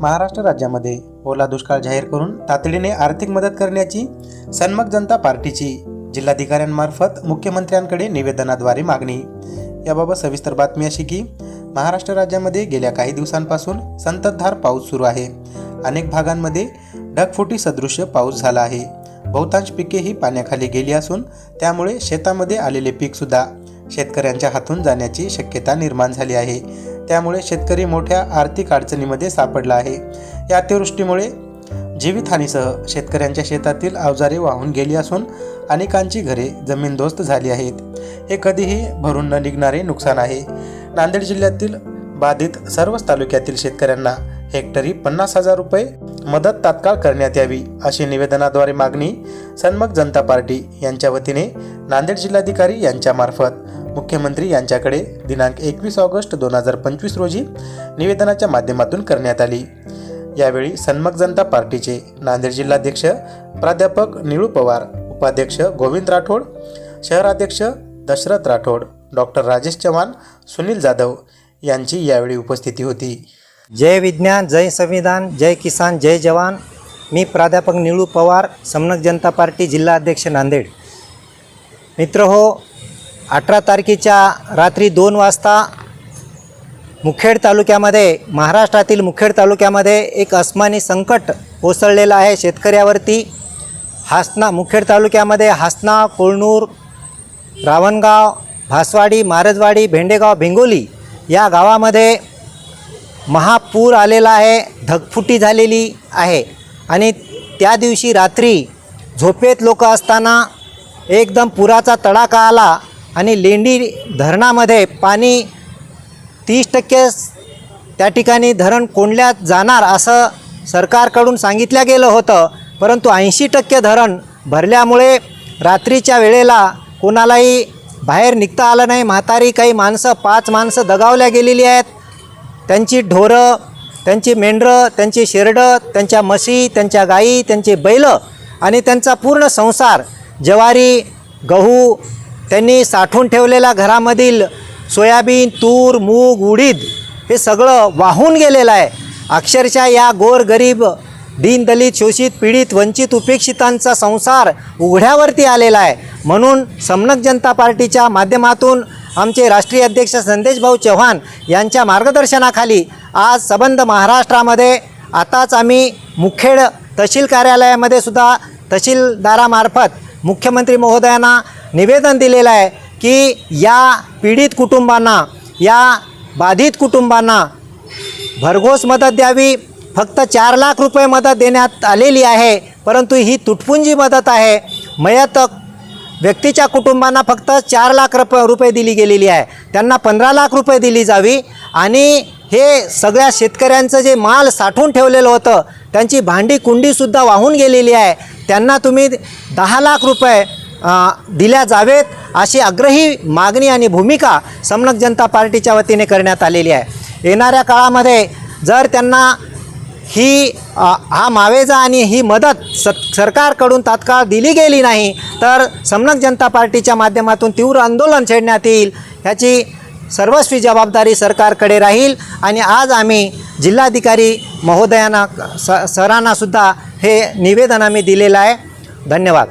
महाराष्ट्र राज्यामध्ये ओला दुष्काळ जाहीर करून तातडीने आर्थिक मदत करण्याची सन्मक जनता पार्टीची जिल्हाधिकाऱ्यांमार्फत मुख्यमंत्र्यांकडे निवेदनाद्वारे मागणी. याबाबत सविस्तर बातमी अशी की महाराष्ट्र राज्यामध्ये गेल्या काही दिवसांपासून संततधार पाऊस सुरू आहे. अनेक भागांमध्ये ढगफुटी सदृश्य पाऊस झाला आहे. बहुतांश पिके ही पाण्याखाली गेली असून त्यामुळे शेतामध्ये आलेले पीकसुद्धा शेतकऱ्यांच्या हातून जाण्याची शक्यता निर्माण झाली आहे. त्यामुळे शेतकरी मोठ्या आर्थिक अडचणीमध्ये सापडला आहे. या अतिवृष्टीमुळे जीवितहानीसह शेतकऱ्यांच्या शेतातील अवजारे वाहून गेली असून अनेकांची घरे जमीनदोस्त झाली आहेत. हे कधीही भरून न निघणारे नुकसान आहे. नांदेड जिल्ह्यातील बाधित सर्वच तालुक्यातील शेतकऱ्यांना हेक्टरी पन्नास हजार रुपये मदत तात्काळ करण्यात यावी अशी निवेदनाद्वारे मागणी सन्मक जनता पार्टी यांच्या वतीने नांदेड जिल्हाधिकारी यांच्यामार्फत मुख्यमंत्री यांच्याकडे दिनांक एकवीस ऑगस्ट दोन हजार पंचवीस रोजी निवेदनाच्या माध्यमातून करण्यात आली. यावेळी सन्मक जनता पार्टीचे नांदेड जिल्हाध्यक्ष प्राध्यापक निळू पवार उपाध्यक्ष गोविंद राठोड शहराध्यक्ष दशरथ राठोड डॉक्टर राजेश चव्हाण सुनील जाधव यांची यावेळी उपस्थिती होती. जय विज्ञान जय संविधान जय किसान जय जवान. मी प्राध्यापक निळू पवार समनक जनता पार्टी जिल्हा अध्यक्ष नांदेड. मित्र हो अठरा तारखेच्या रात्री दोन वाजता मुखेड तालुक्यामध्ये महाराष्ट्रातील मुखेड तालुक्यामध्ये एक अस्मानी संकट कोसळलेलं आहे. शेतकऱ्यावरती हासना मुखेड तालुक्यामध्ये हासना कोळनूर रावणगाव भासवाडी मारजवाडी भेंडेगाव भिंगोली या गावामध्ये महापूर आलेला आहे. ढगफुटी झालेली आहे. आणि त्या दिवशी रात्री झोपेत लोक असताना एकदम पुराचा तडाखा आला. आणि लेंडी धरणामध्ये पाणी तीस टक्के त्या ठिकाणी धरण कोंडल्यात जाणार असं सरकारकडून सांगितलं गेलं होतं. परंतु ऐंशी टक्के धरण भरल्यामुळे रात्रीच्या वेळेला कोणालाही बाहेर निघता आलं नाही. म्हातारी काही माणसं पाच माणसं दगावल्या गेलेली आहेत. त्यांची ढोरं त्यांची मेंढरं त्यांची शेरडं त्यांच्या म्हशी त्यांच्या गाई त्यांचे बैलं आणि त्यांचा पूर्ण संसार ज्वारी गहू त्यांनी साठवून ठेवलेल्या घरामधील सोयाबीन तूर मूग उडीद हे सगळं वाहून गेलेलं आहे. अक्षरशः या गोरगरीब दीनदलित शोषित पीडित वंचित उपेक्षितांचा संसार उघड्यावरती आलेला आहे. म्हणून समनक जनता पार्टीच्या माध्यमातून आमचे राष्ट्रीय अध्यक्ष संदेशभाऊ चव्हाण यांच्या मार्गदर्शनाखाली आज सबंध महाराष्ट्रामध्ये आताच आम्ही मुखेड तहसील कार्यालयामध्ये सुद्धा तहसीलदारामार्फत मुख्यमंत्री महोदयांना निवेदन दिलेलं आहे की या पीडित कुटुंबांना या बाधित कुटुंबांना भरघोस मदत द्यावी. फक्त चार लाख रुपये मदत देण्यात आलेली आहे परंतु ही तुटपुंजी मदत आहे. मयत व्यक्तीच्या कुटुंबांना फक्त चार लाख रुप रुपये दिली गेलेली आहे. त्यांना पंधरा लाख रुपये दिली जावी. आणि हे सगळ्या शेतकऱ्यांचं जे माल साठवून ठेवलेलं होतं त्यांची भांडी कुंडीसुद्धा वाहून गेलेली आहे. त्यांना तुम्ही दहा लाख रुपये दिल्या जावेत अशी आग्रही मागणी आणि भूमिका समनक जनता पार्टीच्या वतीने करण्यात आलेली आहे. येणाऱ्या काळामध्ये जर त्यांना ही हा मावेजा आणि ही मदत स सरकारकडून तात्काळ दिली गेली नाही तर समनक जनता पार्टीच्या माध्यमातून तीव्र आंदोलन छेडण्यात येईल ह्याची सर्वस्वी जबाबदारी सरकारकडे राहील आणि आज आम्ही जिल्हाधिकारी महोदयांना स सरांनासुद्धा हे निवेदन आम्ही दिलेलं आहे. धन्यवाद.